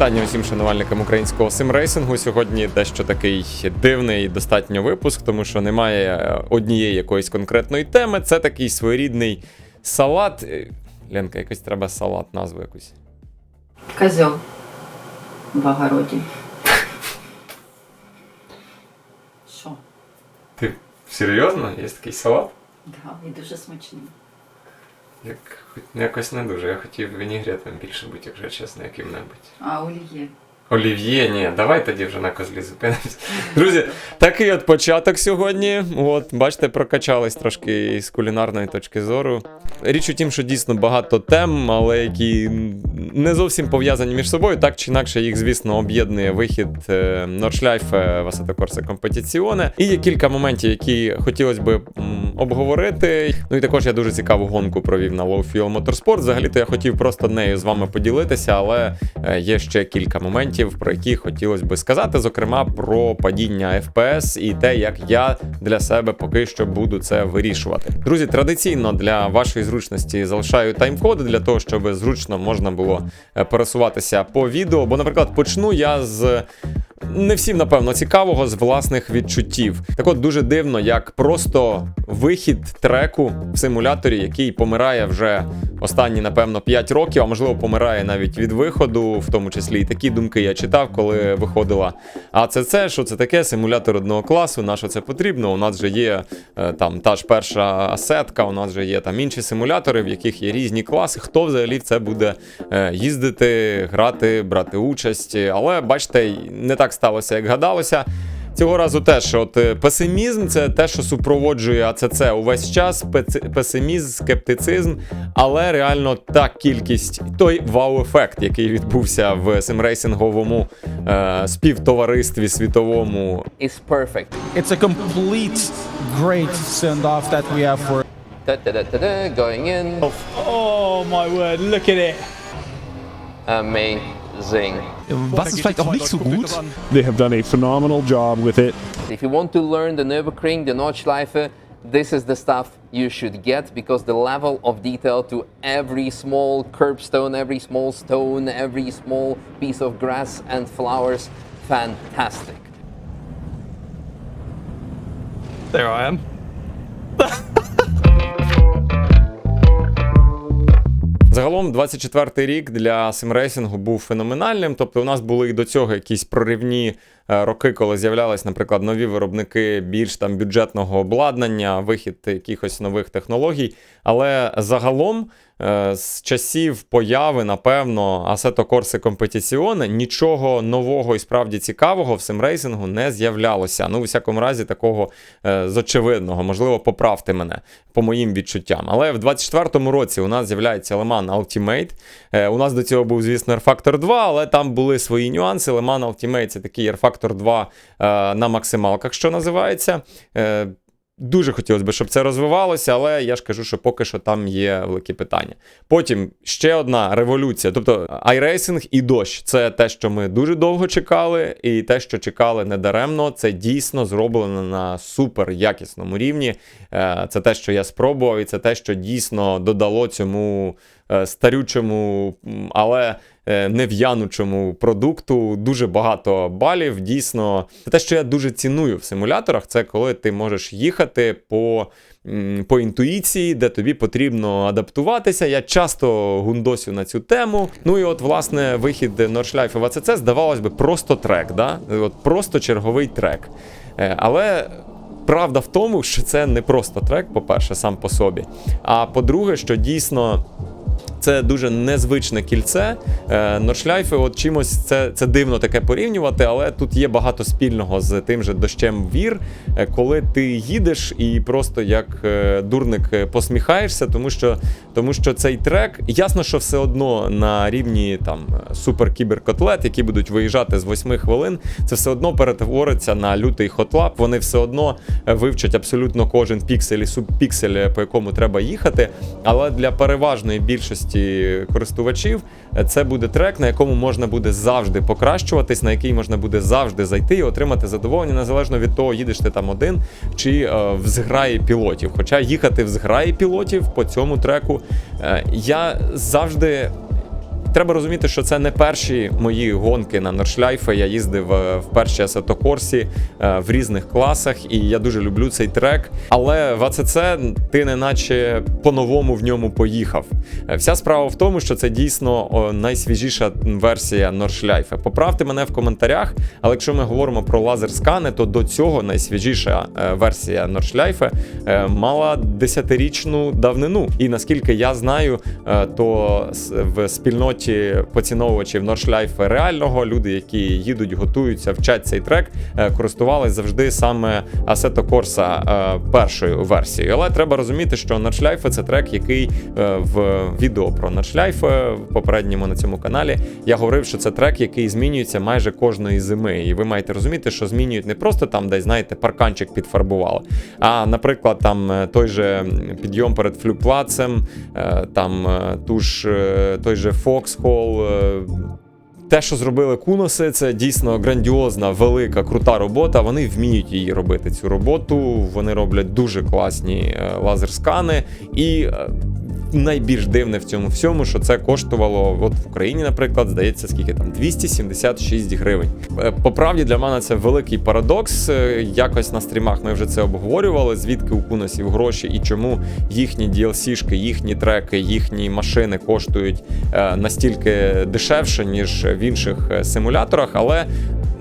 вітання усім шанувальникам українського симрейсингу. Сьогодні дещо такий дивний достатньо випуск, тому що немає е, однієї якоїсь конкретної теми. Це такий своєрідний салат. Е, Ленка, якось треба салат, назву якусь. Козел в огороді. Що? Ти серйозно? Є такий салат? Да, і дуже смачний. Як якось не дуже. Я хотів вінігретом більше бути, якщо чесно, яким-небудь. А олів'є. Олів'є, ні, давай тоді вже на козлі зупинимося. Друзі, такий от початок сьогодні. От, бачите, прокачались трошки з кулінарної точки зору. Річ у тім, що дійсно багато тем, але які не зовсім пов'язані між собою. Так чи інакше, їх, звісно, об'єднує вихід Nordschleife Assetto Corsa Competizione. І є кілька моментів, які хотілося б обговорити. Ну і також я дуже цікаву гонку провів на Low Fuel Motorsport. Взагалі-то я хотів просто нею з вами поділитися, але е, є ще кілька моментів, про які хотілося би сказати, зокрема про падіння FPS і те, як я для себе поки що буду це вирішувати. Друзі, традиційно для вашої зручності залишаю тайм-коди для того, щоб зручно можна було е, пересуватися по відео. Бо, наприклад, почну я з. Не всім, напевно, цікавого з власних відчуттів. Так от дуже дивно, як просто вихід треку в симуляторі, який помирає вже останні, напевно, 5 років, а можливо, помирає навіть від виходу, в тому числі і такі думки я читав, коли виходила АЦЦ, що це таке, симулятор одного класу, на що це потрібно. У нас же є е, там та ж перша асетка, у нас же є там інші симулятори, в яких є різні класи. Хто взагалі в це буде е, їздити, грати, брати участь. Але бачите, не так сталося, як гадалося. Цього разу теж от е, песимізм це те, що супроводжує АЦЦ увесь час. Песимізм, скептицизм, але реально та кількість, той вау-ефект, який відбувся в симрейсинговому е, співтоваристві світовому. is perfect. It's a complete great send off that we have for. Going in, Oh my word, look at it. amazing. Was ist vielleicht auch nicht so gut? They have done a phenomenal job with it. If you want to learn the Nürburgring, the Nordschleife, this is the stuff you should get because the level of detail to every small curbstone, every small stone, every small piece of grass and flowers, fantastic. There I am. Загалом, 24-й рік для симрейсингу був феноменальним. Тобто, у нас були і до цього якісь проривні е, роки, коли з'являлись, наприклад, нові виробники більш там бюджетного обладнання, вихід якихось нових технологій. Але загалом, з часів появи, напевно, Assetto Corsa Competizione нічого нового і справді цікавого в симрейсингу не з'являлося. Ну, у всякому разі, такого е, з очевидного. Можливо, поправте мене по моїм відчуттям. Але в 24-му році у нас з'являється Mans Ultimate. Е, у нас до цього був, звісно, R-Factor 2, але там були свої нюанси. Mans Ultimate це такий R-Factor 2 е, на максималках, що називається. Дуже хотілося б, щоб це розвивалося, але я ж кажу, що поки що там є великі питання. Потім ще одна революція. Тобто iRacing і дощ це те, що ми дуже довго чекали, і те, що чекали недаремно, це дійсно зроблено на супер якісному рівні. Е, Це те, що я спробував, і це те, що дійсно додало цьому е, старючому, але нев'янучому продукту дуже багато балів. Дійсно, те, що я дуже ціную в симуляторах, це коли ти можеш їхати по. По інтуїції, де тобі потрібно адаптуватися. Я часто гундосю на цю тему. Ну і от, власне, вихід Nordschleife в АЦЦ, здавалось би, просто трек, да? От просто черговий трек. Е, Але правда в тому, що це не просто трек, по-перше, сам по собі. А по-друге, що дійсно. Це дуже незвичне кільце. Е, Норшляйфи, от чимось це, це дивно таке порівнювати, але тут є багато спільного з тим же дощем вір, е, коли ти їдеш і просто як е, дурник посміхаєшся, тому що, тому що цей трек, ясно, що все одно на рівні там супер-кіберкотлет, які будуть виїжджати з 8 хвилин, це все одно перетвориться на лютий хотлап. Вони все одно вивчать абсолютно кожен піксель і субпіксель, по якому треба їхати. Але для переважної більшості користувачів е, це буде трек, на якому можна буде завжди покращуватись, на який можна буде завжди зайти і отримати задоволення, незалежно від того, їдеш ти там один чи е, в зграї пілотів. Хоча їхати в зграї пілотів по цьому треку е, я завжди треба розуміти, що це не перші мої гонки на Норшляйфе. Я їздив е, в першій Corsa е, в різних класах, і я дуже люблю цей трек. Але в АЦЦ ти неначе по-новому в ньому поїхав. Е, Вся справа в тому, що це дійсно найсвіжіша версія Норшляйфе. Поправте мене в коментарях, але якщо ми говоримо про лазерскани, то до цього найсвіжіша версія Норшляйфе мала десятирічну давнину. І наскільки я знаю, то в спільноті поціновувачів Норшляйфе реального люди, які їдуть, готуються, вчать цей трек, е, користувались завжди саме Assetto Corsa е, першою версією. Але треба розуміти, що Норшляйфе це трек, який е, в відео про Норшляйфе в попередньому на цьому каналі я говорив, що це трек, який змінюється майже кожної зими. І ви маєте розуміти, що змінюють не просто там, десь знаєте, парканчик підфарбували. А, наприклад, там той же підйом перед флюплацем, там ту ж, той же Фоксхол. Те, що зробили куноси, це дійсно грандіозна, велика, крута робота. Вони вміють її робити. Цю роботу. Вони роблять дуже класні е, лазерскани. І е, найбільш дивне в цьому всьому, що це коштувало, от в Україні, наприклад, здається, скільки там 276 гривень. Е, По правді для мене це великий парадокс. Е, Якось на стрімах ми вже це обговорювали. Звідки у куносів гроші і чому їхні DLC-шки, їхні треки, їхні машини коштують е, настільки дешевше, ніж в інших симуляторах, але.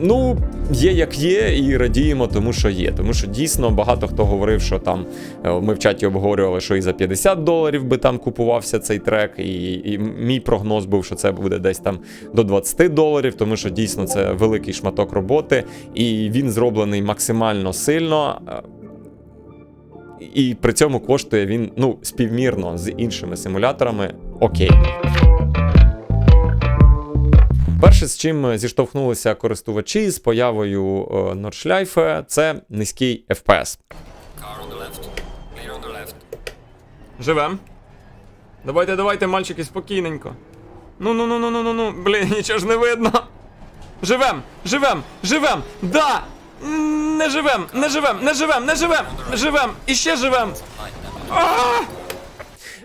Ну, є як є, і радіємо, тому що є. Тому що дійсно багато хто говорив, що там ми в чаті обговорювали, що і за 50 доларів би там купувався цей трек. І, і мій прогноз був, що це буде десь там до 20 доларів, тому що дійсно це великий шматок роботи, і він зроблений максимально сильно. е, І при цьому коштує він ну співмірно з іншими симуляторами. Окей. Перше, з чим зіштовхнулися користувачі з появою е, Нордшляйфе, це низький FPS. Живем. Давайте, давайте, мальчики, спокійненько. Ну ну ну ну ну ну ну блін, нічого ж не видно. Живем! Живем! Живем! Да! Не живем! Не живем! Не живем! Не живем! Живем! Іще живем! живем!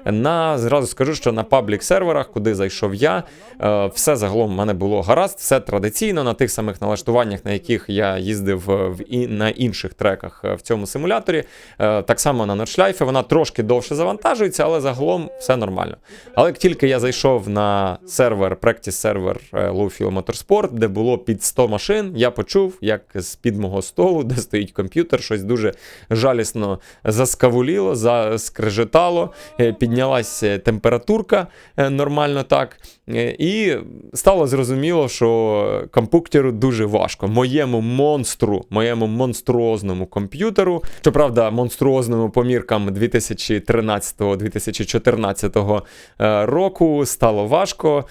На зразу скажу, що на паблік серверах, куди зайшов я, е, все загалом в мене було гаразд, все традиційно на тих самих налаштуваннях, на яких я їздив е, в і на інших треках е, в цьому симуляторі. Так само на Nordschleife, вона трошки довше завантажується, але загалом все нормально. Але як тільки я зайшов на сервер, practice сервер Lowfield Motorsport, де було під 100 машин, я почув, як з-під мого столу, де стоїть комп'ютер, щось дуже жалісно заскавуліло, заскрежетало, е, піднялася температурка е, нормально так. Е, І стало зрозуміло, що компуктеру дуже важко. Моєму монстру, моєму монструозному комп'ютеру, щоправда, монструозному по міркам 2013-2014 е, року стало важко.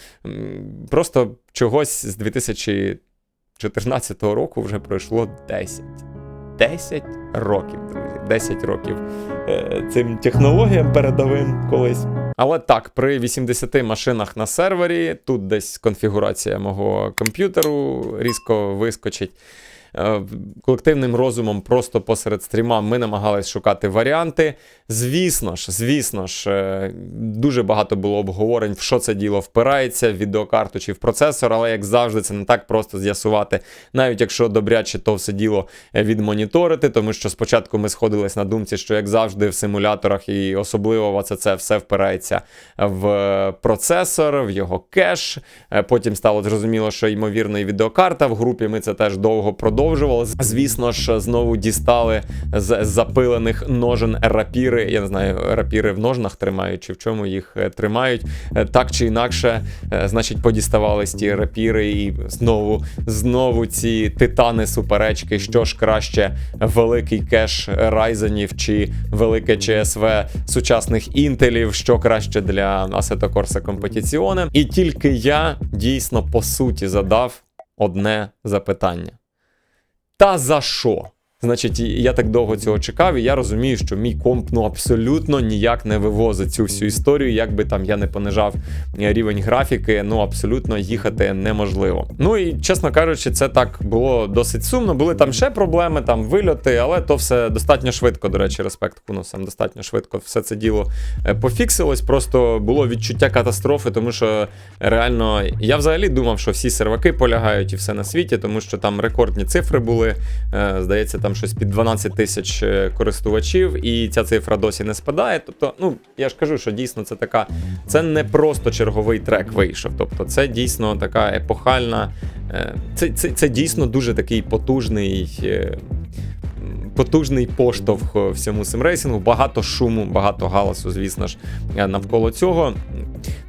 Просто чогось з 2014 року вже пройшло 10. 10 років, друзі. 10 років е, цим технологіям передовим колись. Але так, при 80 машинах на сервері, тут десь конфігурація мого комп'ютеру різко вискочить. Е, Колективним розумом просто посеред стріма ми намагались шукати варіанти. Звісно ж, звісно ж, е, дуже багато було обговорень, в що це діло впирається, в відеокарту чи в процесор, але як завжди, це не так просто з'ясувати, навіть якщо добряче то все діло е, відмоніторити, тому що спочатку ми сходились на думці, що як завжди в симуляторах і особливо в АЦЦ все впирається в процесор, в його кеш. Потім стало зрозуміло, що ймовірно і відеокарта. В групі ми це теж довго продовжували. Звісно ж, знову дістали з запилених ножен рапіри. Я не знаю, рапіри в ножнах тримають, чи в чому їх е, тримають. Е, Так чи інакше, е, значить, подіставались ті рапіри, і знову, знову ці титани суперечки. Що ж краще, великий кеш Райзенів чи велике ЧСВ сучасних інтелів, що краще для Assetto Corsa. І тільки я дійсно по суті задав одне запитання. Та за що? Значить, я так довго цього чекав, і я розумію, що мій комп ну абсолютно ніяк не вивозить цю всю історію. Як би там я не понижав е, рівень графіки, ну абсолютно їхати неможливо. Ну і чесно кажучи, це так було досить сумно. Були там ще проблеми, там вильоти, але то все достатньо швидко. До речі, респект кунусам. Достатньо швидко все це діло е, пофіксилось. Просто було відчуття катастрофи, тому що реально я взагалі думав, що всі серваки полягають і все на світі, тому що там рекордні цифри були. Е, Здається, там щось під 12 тисяч е, користувачів, і ця цифра досі не спадає. Тобто, ну я ж кажу, що дійсно це така, це не просто черговий трек вийшов. Тобто, це дійсно така епохальна, е, це, це, це дійсно дуже такий потужний. Е, Потужний поштовх всьому симрейсингу, багато шуму, багато галасу, звісно ж, е, навколо цього.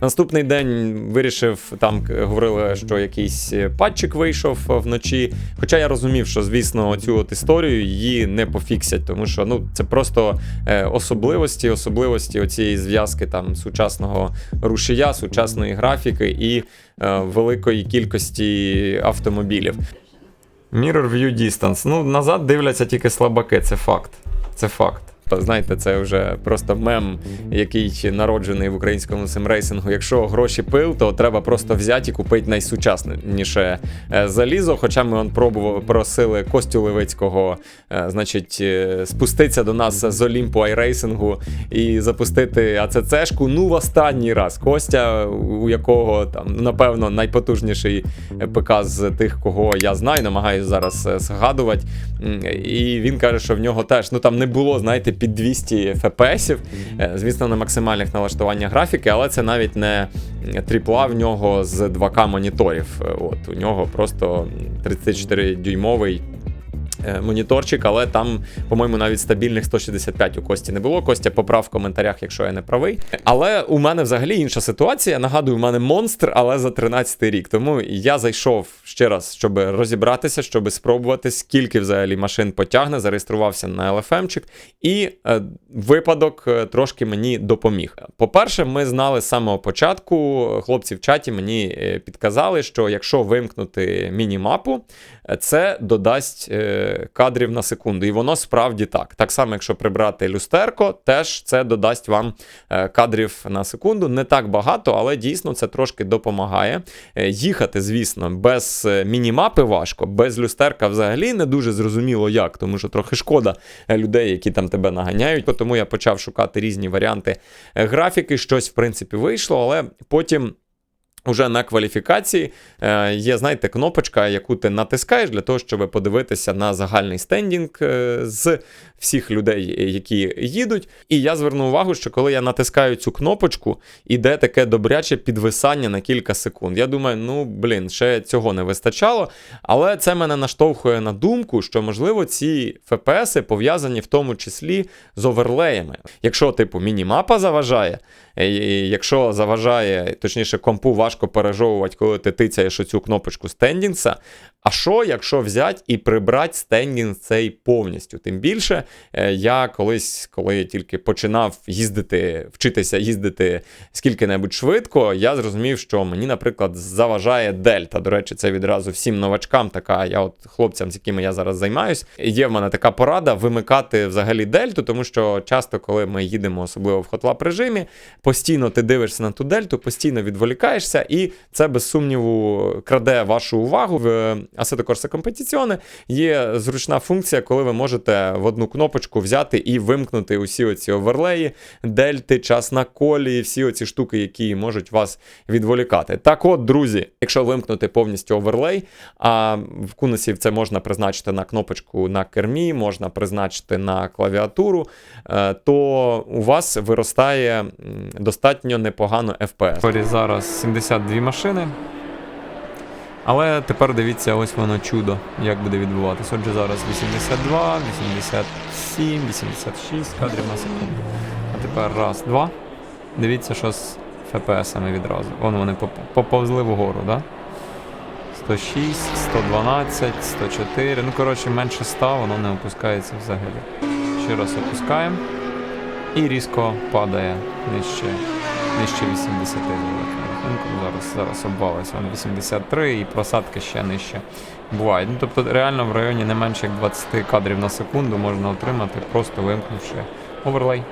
Наступний день вирішив, там говорили, що якийсь е, патчик вийшов е, вночі. Хоча я розумів, що звісно цю от історію її не пофіксять, тому що ну це просто е, особливості, особливості оцієї зв'язки там сучасного рушія, сучасної графіки і е, великої кількості автомобілів. Mirror View Distance. Ну, назад дивляться тільки слабаки, це факт. Це факт. Знаєте, це вже просто мем, який народжений в українському симрейсингу. Якщо гроші пил, то треба просто взяти і купити найсучасніше е, залізо. Хоча ми он пробували, просили Костю Левицького, е, значить, е, спуститися до нас з Олімпу айрейсингу і запустити АЦЦшку. Ну, в останній раз. Костя, у якого там, напевно, найпотужніший ПК з тих, кого я знаю, намагаюся зараз згадувати. І він каже, що в нього теж ну там не було, знаєте, під 200 фпсів. Е, Звісно, на максимальних налаштуваннях графіки, але це навіть не тріпла в нього з 2К моніторів. Е, От у нього просто 34-дюймовий. е, Моніторчик, але там, по-моєму, навіть стабільних 165 у Кості не було. Костя поправ в коментарях, якщо я не правий. Але у мене взагалі інша ситуація. Нагадую, у мене монстр, але за 13 рік. Тому я зайшов ще раз, щоб розібратися, щоб спробувати, скільки взагалі машин потягне. Зареєструвався на LFM-чик, і е, випадок е, трошки мені допоміг. По-перше, ми знали з самого початку, хлопці в чаті мені е, підказали, що якщо вимкнути міні-мапу, е, це додасть е, кадрів на секунду. І воно справді так. Так само, якщо прибрати люстерко, теж це додасть вам е, кадрів на секунду. Не так багато, але дійсно це трошки допомагає. Е, Їхати, звісно, без е, мінімапи важко, без люстерка взагалі не дуже зрозуміло як, тому що трохи шкода людей, які там тебе наганяють. Тому я почав шукати різні варіанти графіки. Щось, в принципі, вийшло, але потім. Уже на кваліфікації е, є, знаєте, кнопочка, яку ти натискаєш для того, щоб подивитися на загальний стендінг е, з всіх людей, е, які їдуть. І я звернув увагу, що коли я натискаю цю кнопочку, іде таке добряче підвисання на кілька секунд. Я думаю, ну блін, ще цього не вистачало. Але це мене наштовхує на думку, що можливо ці FPS пов'язані в тому числі з оверлеями. Якщо, типу, мінімапа заважає, і якщо заважає, точніше, компу важко пережовувати, коли ти тицяєш оцю кнопочку стендінгса. А що, якщо взяти і прибрати стендінг цей повністю? Тим більше, е, я колись, коли я тільки починав їздити, вчитися їздити скільки-небудь швидко, я зрозумів, що мені, наприклад, заважає дельта. До речі, це відразу всім новачкам, така я от хлопцям, з якими я зараз займаюсь, є в мене така порада вимикати взагалі дельту, тому що часто, коли ми їдемо, особливо в хотлап режимі, постійно ти дивишся на ту дельту, постійно відволікаєшся, і це без сумніву краде вашу увагу. В Assetto Corsa Competizione є зручна функція, коли ви можете в одну кнопочку взяти і вимкнути усі оці оверлеї, дельти, час на колі, всі оці штуки, які можуть вас відволікати. Так от, друзі, якщо вимкнути повністю оверлей, а в кунусів це можна призначити на кнопочку на кермі, можна призначити на клавіатуру, е, то у вас виростає достатньо непогано FPS. Зараз 72 машини. Але тепер дивіться, ось воно чудо, як буде відбуватись. Отже, зараз 82, 87, 86 кадрів на секунду. А тепер раз, два. Дивіться, що з FPS-ами відразу. Вон вони поп- поповзли вгору, да? 106, 112, 104. Ну, коротше, менше 100, воно не опускається взагалі. Ще раз опускаємо. І різко падає нижче, нижче 80 з Зараз зараз обвалиться. Вон 83 і просадки ще нижче бувають. Ну, тобто реально в районі не менше як 20 кадрів на секунду можна отримати, просто вимкнувши оверлей.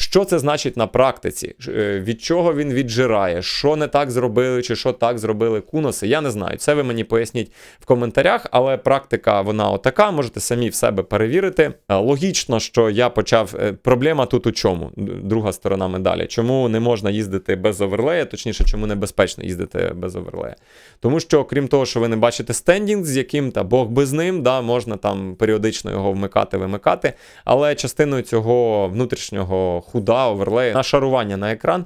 Що це значить на практиці? Е, Від чого він віджирає? Що не так зробили, чи що так зробили куноси? Я не знаю. Це ви мені поясніть в коментарях, але практика вона отака. Можете самі в себе перевірити. Е, Логічно, що я почав. е, Проблема тут у чому? Друга сторона медалі. Чому не можна їздити без оверлея? Точніше, чому небезпечно їздити без оверлея? Тому що, крім того, що ви не бачите стендінг, з яким та Бог би з ним, да, можна там періодично його вмикати, вимикати. Але частиною цього внутрішнього худа, оверлею, нашарування на екран,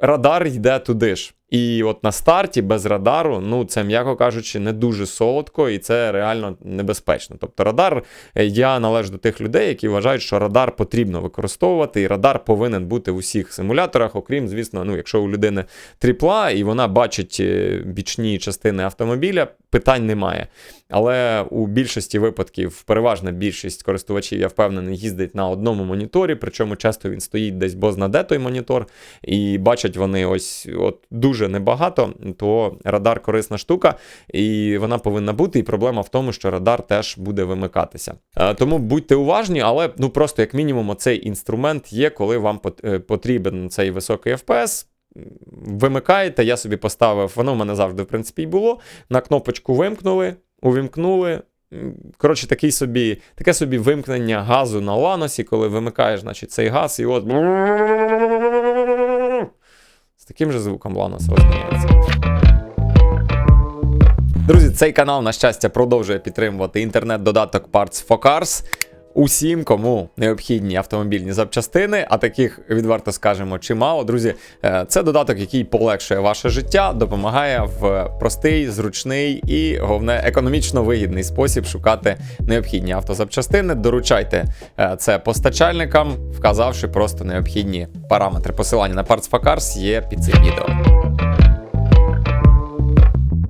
радар йде туди ж. І от на старті без радару, ну це, м'яко кажучи, не дуже солодко, і це реально небезпечно. Тобто, радар, е, я належу до тих людей, які вважають, що радар потрібно використовувати, і радар повинен бути в усіх симуляторах, окрім, звісно, ну, якщо у людини тріпла і вона бачить е, бічні частини автомобіля, питань немає. Але у більшості випадків, переважна більшість користувачів, я впевнений, їздить на одному моніторі, причому часто він стоїть десь бозна де той монітор, і бачать вони ось от дуже небагато, то радар корисна штука, і вона повинна бути. І проблема в тому, що радар теж буде вимикатися. Е, Тому будьте уважні, але ну просто як мінімум, оцей інструмент є, коли вам е, потрібен цей високий FPS. Вимикаєте, я собі поставив, воно в мене завжди, в принципі, і було. На кнопочку вимкнули, увімкнули. Коротше, такий собі, таке собі вимкнення газу на ланосі, коли вимикаєш значить, цей газ, і от. З таким же звуком ланос розганяється. Друзі, цей канал, на щастя, продовжує підтримувати інтернет-додаток Parts for Cars. Усім, кому необхідні автомобільні запчастини, а таких відверто скажемо чимало. Друзі, е, це додаток, який полегшує ваше життя, допомагає в простий, зручний і головне економічно вигідний спосіб шукати необхідні автозапчастини. Доручайте е, це постачальникам, вказавши просто необхідні параметри. Посилання на Parts for Cars є під цим відео.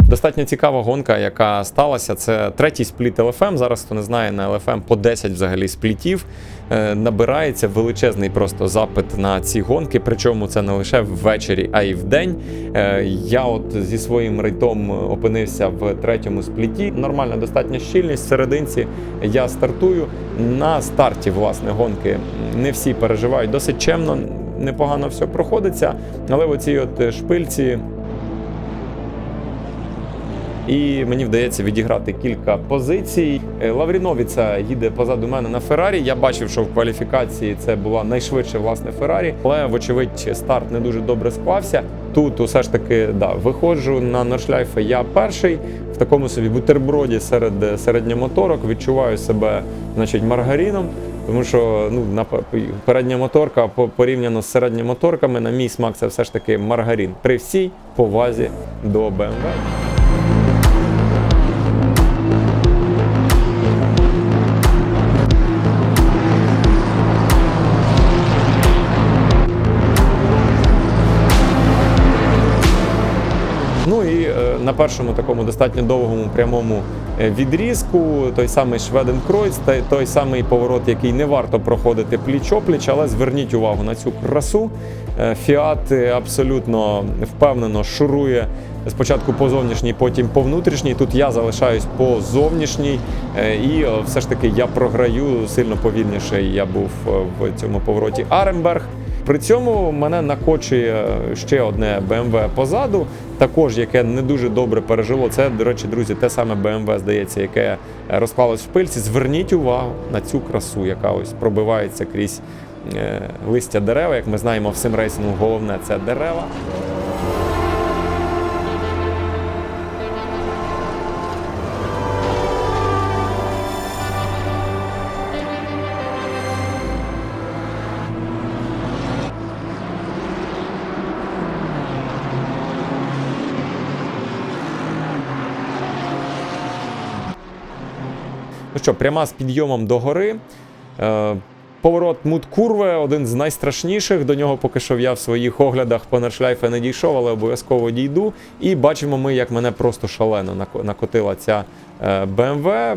Достатньо цікава гонка, яка сталася. Це третій спліт LFM. Зараз хто не знає, на LFM по 10 взагалі сплітів. Е, набирається величезний просто запит на ці гонки. Причому це не лише ввечері, а й вдень. Е, я от зі своїм рейтом опинився в третьому спліті. Нормальна достатня щільність. В серединці я стартую. На старті власне гонки не всі переживають досить чемно, непогано все проходиться. Але в оцій от шпильці і мені вдається відіграти кілька позицій. Е, Лавріновіца їде позаду мене на Феррарі. Я бачив, що в кваліфікації це була найшвидше власне Феррарі, але вочевидь старт не дуже добре склався. Тут усе ж таки да, виходжу на Норшляйфа. Я перший в такому собі бутерброді серед середньомоторок. Відчуваю себе, значить, маргаріном. Тому що ну, на передня моторка по- порівняно з середньомоторками, на мій смак, це все ж таки маргарин при всій повазі до BMW. Ну і е, на першому такому достатньо довгому прямому е, відрізку, той самий Шведенкройц, той, той самий поворот, який не варто проходити пліч-опліч, але зверніть увагу на цю красу. Е, Фіат абсолютно впевнено шурує спочатку по зовнішній, потім по внутрішній. Тут я залишаюсь по зовнішній, і все ж таки я програю сильно повільніше. Я був в цьому повороті Аремберг. При цьому мене накочує ще одне BMW позаду, також яке не дуже добре пережило. Це, до речі, друзі, те саме BMW, здається, яке розпалось в пильці. Зверніть увагу на цю красу, яка ось пробивається крізь е, листя дерева. Як ми знаємо, в симрейсингу головне це дерева. Що, пряма з підйомом до гори. Е, Поворот мут курви один з найстрашніших. До нього поки що я в своїх оглядах по Нершляйфе не дійшов, але обов'язково дійду. І бачимо ми, як мене просто шалено накотила ця е, BMW.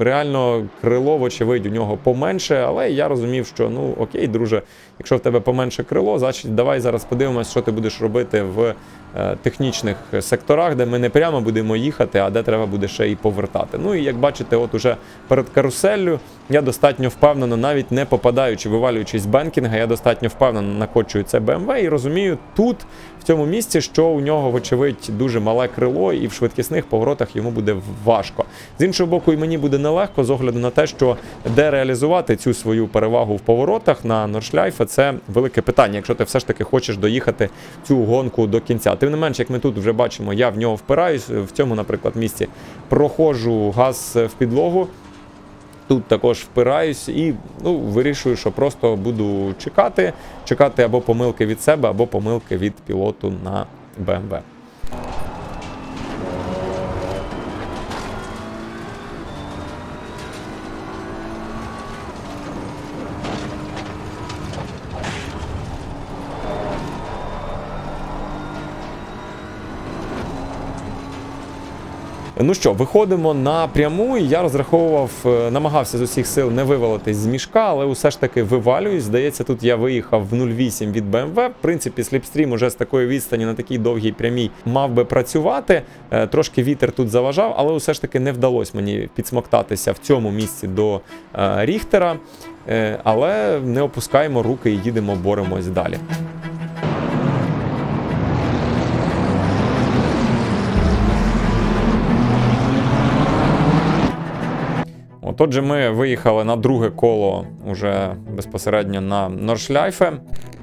Реально крило, вочевидь, у нього поменше, але я розумів, що ну окей, друже, якщо в тебе поменше крило, значить давай зараз подивимось, що ти будеш робити в е, технічних секторах, де ми не прямо будемо їхати, а де треба буде ще і повертати. Ну і як бачите, от уже перед каруселлю я достатньо впевнено, навіть не попадаючи, вивалюючись з бенкінга, я достатньо впевнено накочую це BMW і розумію тут, в цьому місці, що у нього, вочевидь, дуже мале крило, і в швидкісних поворотах йому буде важко. З іншого боку, і мені буде нелегко з огляду на те, що де реалізувати цю свою перевагу в поворотах на Норшляйфе, це велике питання, якщо ти все ж таки хочеш доїхати цю гонку до кінця. Тим не менш, як ми тут вже бачимо, я в нього впираюсь. В цьому, наприклад, місці проходжу газ в підлогу. Тут також впираюсь і ну, вирішую, що просто буду чекати, чекати або помилки від себе, або помилки від пілоту на BMW. Ну що, виходимо на пряму, я розраховував, е, намагався з усіх сил не вивалитись з мішка, але усе ж таки вивалююсь. Здається, тут я виїхав в 0,8 від BMW. В принципі, сліпстрім уже з такої відстані на такій довгій прямій мав би працювати. Е, Трошки вітер тут заважав, але усе ж таки не вдалося мені підсмоктатися в цьому місці до е, Ріхтера. Але не опускаємо руки і їдемо, боремось далі. Отже, ми виїхали на друге коло уже безпосередньо на Норшляйфе.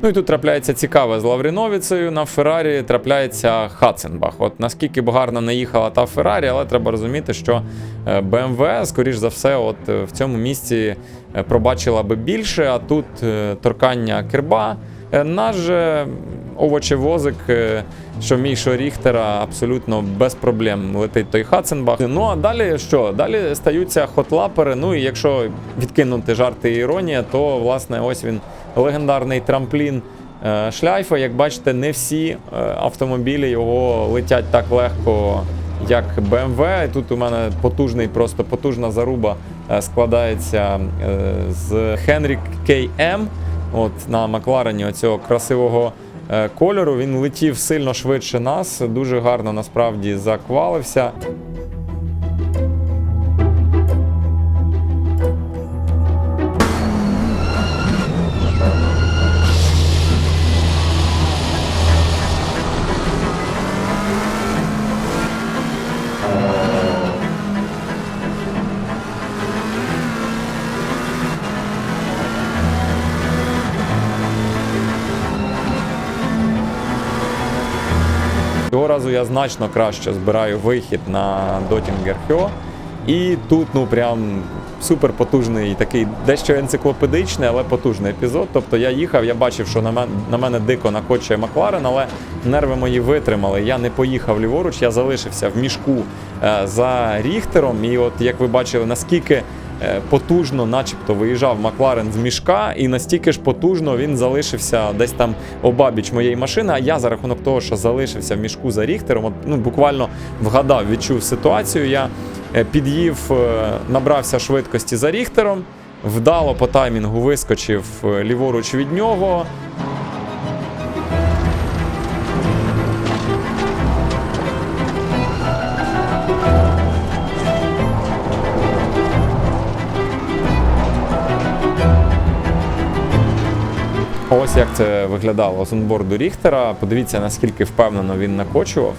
Ну і тут трапляється цікаве з Лавріновіцею. На Феррарі трапляється Хаценбах. От наскільки б гарно не їхала та Феррарі, але треба розуміти, що е, BMW, скоріш за все, от е, в цьому місці е, пробачила би більше, а тут торкання керба. Наш же овочевозик, е, що мій що Ріхтера, абсолютно без проблем летить той Хаценбах. Ну а далі що? Далі стаються хотлапери. Ну і якщо відкинути жарти і іронія, то власне ось він легендарний трамплін е, шляйфа. Як бачите, не всі е, автомобілі його летять так легко. Як BMW, тут у мене потужний, просто потужна заруба складається з Henrik KM. От на Макларені оцього красивого кольору. Він летів сильно швидше нас, дуже гарно насправді заквалився. Разу я значно краще збираю вихід на Дотінгер Хьо. І тут, ну прям супер потужний такий дещо енциклопедичний, але потужний епізод. Тобто я їхав, я бачив, що на мене, на мене дико накочує Макларен, але нерви мої витримали. Я не поїхав ліворуч, я залишився в мішку е, за Ріхтером. І от як ви бачили, наскільки потужно, начебто, виїжджав Макларен з мішка, і настільки ж потужно він залишився десь там обабіч моєї машини. А я за рахунок того, що залишився в мішку за Ріхтером, ну буквально вгадав, відчув ситуацію. Я е, під'їв, е, набрався швидкості за Ріхтером, вдало по таймінгу вискочив е, ліворуч від нього. Ось як це виглядало з онборду Ріхтера. Подивіться, наскільки впевнено він накочував.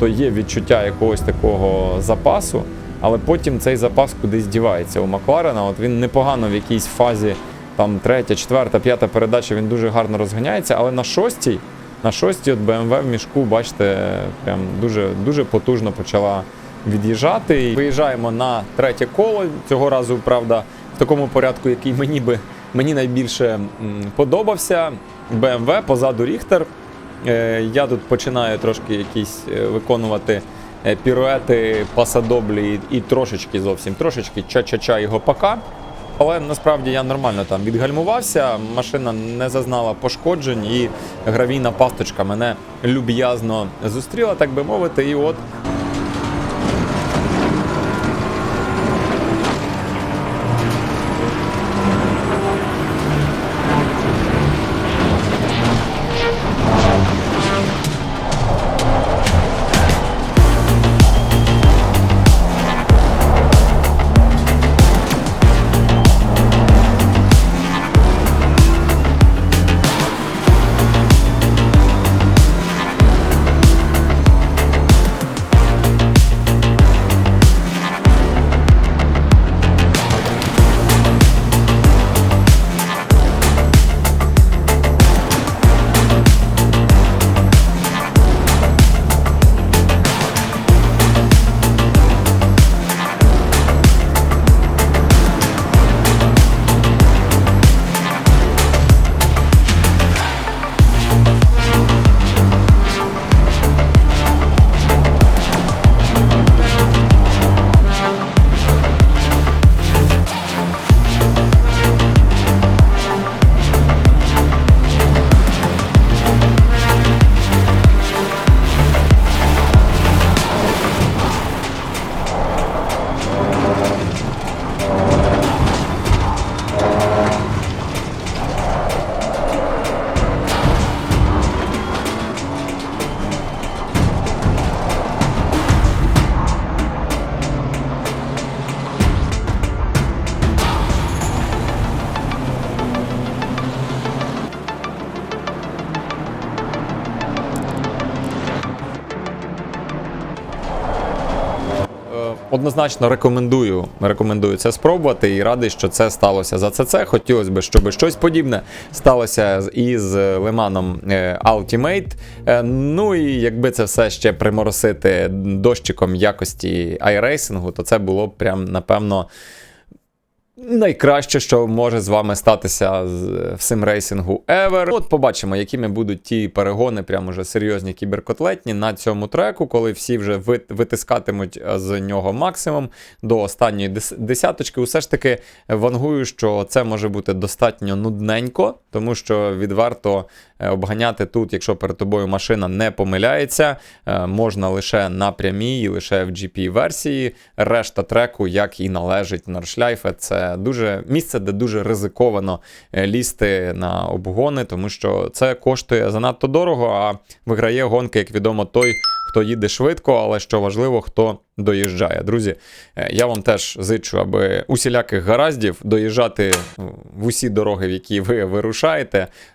То є відчуття якогось такого запасу, але потім цей запас кудись дівається у Макларена. От він непогано в якійсь фазі, там третя, четверта, п'ята передача, він дуже гарно розганяється, але на шостій, на шостій от BMW в мішку, бачите, прям дуже, дуже потужно почала від'їжджати. Виїжджаємо на третє коло. Цього разу, правда, в такому порядку, який мені би мені найбільше подобався. BMW, позаду Ріхтер. Е, Я тут починаю трошки якісь е, виконувати е, піруети, пасадоблі і, трошечки зовсім трошечки ча-ча-ча і гопака. Але насправді я нормально там відгальмувався, машина не зазнала пошкоджень, і гравійна пасточка мене люб'язно зустріла, так би мовити. І от Однозначно рекомендую, рекомендую це спробувати і радий, що це сталося за ЦЦ. Хотілося б, щоб щось подібне сталося із Лиманом е, Ultimate. Е, Ну і якби це все ще приморосити дощиком якості iRacing, то це було б прям напевно. Найкраще, що може з вами статися в симрейсингу ever. От побачимо, якими будуть ті перегони, прямо вже серйозні кіберкотлетні на цьому треку, коли всі вже витискатимуть е, з нього максимум до останньої десяточки. Усе ж таки вангую, що це може бути достатньо нудненько, тому що відверто е, обганяти тут, якщо перед тобою машина не помиляється, е, можна лише на прямій, лише в GP-версії. Решта треку, як і належить Норшляйфе, це дуже місце, де дуже ризиковано е, лізти на обгони, тому що це коштує занадто дорого, а виграє гонки, як відомо, той, хто їде швидко, але що важливо, хто доїжджає. Друзі, я вам теж зичу, аби усіляких гараздів доїжджати в усі дороги, в які ви вирушаєте.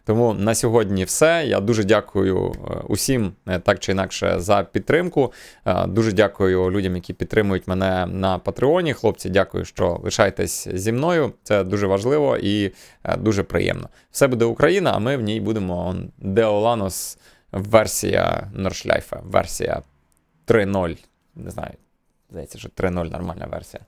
Тому на сьогодні все. Я дуже дякую е, усім е, так чи інакше за підтримку. Е, Дуже дякую людям, які підтримують мене на Патреоні. Хлопці, дякую, що лишаєтесь зі мною. Це дуже важливо і дуже приємно. Все буде Україна, а ми в ній будемо Деоланос версія Норшляйфа, версія 3.0. Не знаю, здається, що 3.0 нормальна версія.